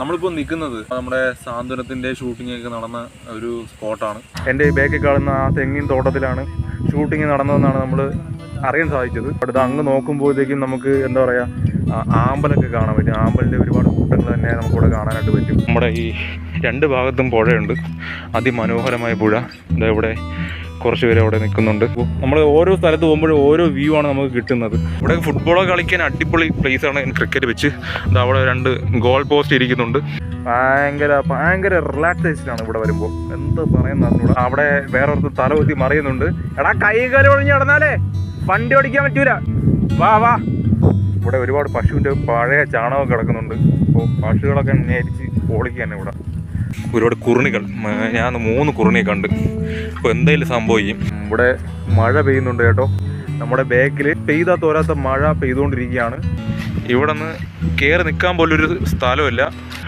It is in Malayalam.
നമ്മളിപ്പോൾ നിൽക്കുന്നത് നമ്മുടെ സാന്ത്വനത്തിന്റെ ഷൂട്ടിംഗ് ഒക്കെ നടന്ന ഒരു സ്പോട്ടാണ് എന്റെ ബാക്കിൽ കാണുന്ന ആ തെങ്ങിൻ തോട്ടത്തിലാണ് ഷൂട്ടിംഗ് നടന്നതെന്നാണ് നമ്മൾ അറിയാൻ സാധിച്ചത്. അടുത്ത് അങ്ങ് നോക്കുമ്പോഴത്തേക്കും നമുക്ക് എന്താ പറയാ ആമ്പലൊക്കെ കാണാൻ പറ്റും. ആമ്പലിന്റെ ഒരുപാട് കൂട്ടങ്ങൾ തന്നെ നമുക്കിവിടെ കാണാനായിട്ട് പറ്റും. നമ്മുടെ ഈ രണ്ട് ഭാഗത്തും പുഴയുണ്ട്. അതിമനോഹരമായ പുഴ. എന്താ ഇവിടെ കുറച്ച് പേര് അവിടെ നിൽക്കുന്നുണ്ട്. നമ്മൾ ഓരോ സ്ഥലത്ത് പോകുമ്പോഴും ഓരോ വ്യൂ ആണ് നമുക്ക് കിട്ടുന്നത്. ഇവിടെ ഫുട്ബോൾ കളിക്കാൻ അടിപൊളി പ്ലേസ് ആണ് ക്രിക്കറ്റ് വെച്ച്. അത് അവിടെ രണ്ട് ഗോൾ പോസ്റ്റ് ഇരിക്കുന്നുണ്ട്. ഭയങ്കര ഭയങ്കര റിലാക്സേഷൻ ആണ് ഇവിടെ വരുമ്പോൾ എന്ത് പറയുന്ന അവിടെ വേറെ ഒരു തല കുത്തി മറിയുന്നുണ്ട്. എടാ കൈകാലം ഒഴിഞ്ഞ് നടന്നാലേ? വണ്ടി ഓടിക്കാൻ പറ്റൂല. വാ വാ. ഇവിടെ ഒരുപാട് പശുവിന്റെ പഴയ ചാണകം കിടക്കുന്നുണ്ട്. അപ്പോൾ പശുക്കളൊക്കെ നേരിച്ച് ഓടിക്കാൻ ഇവിടെ. ഒരുപാട് കുറുണികൾ. ഞാൻ മൂന്ന് കുറുണിയെ കണ്ട്. അപ്പോൾ എന്തായാലും സംഭവിക്കും. ഇവിടെ മഴ പെയ്യുന്നുണ്ട് കേട്ടോ. നമ്മുടെ ബാക്കിൽ പെയ്താ തോരാത്ത മഴ പെയ്തുകൊണ്ടിരിക്കുകയാണ്. ഇവിടെ നിന്ന് കയറി നിൽക്കാൻ പോലൊരു സ്ഥലമില്ല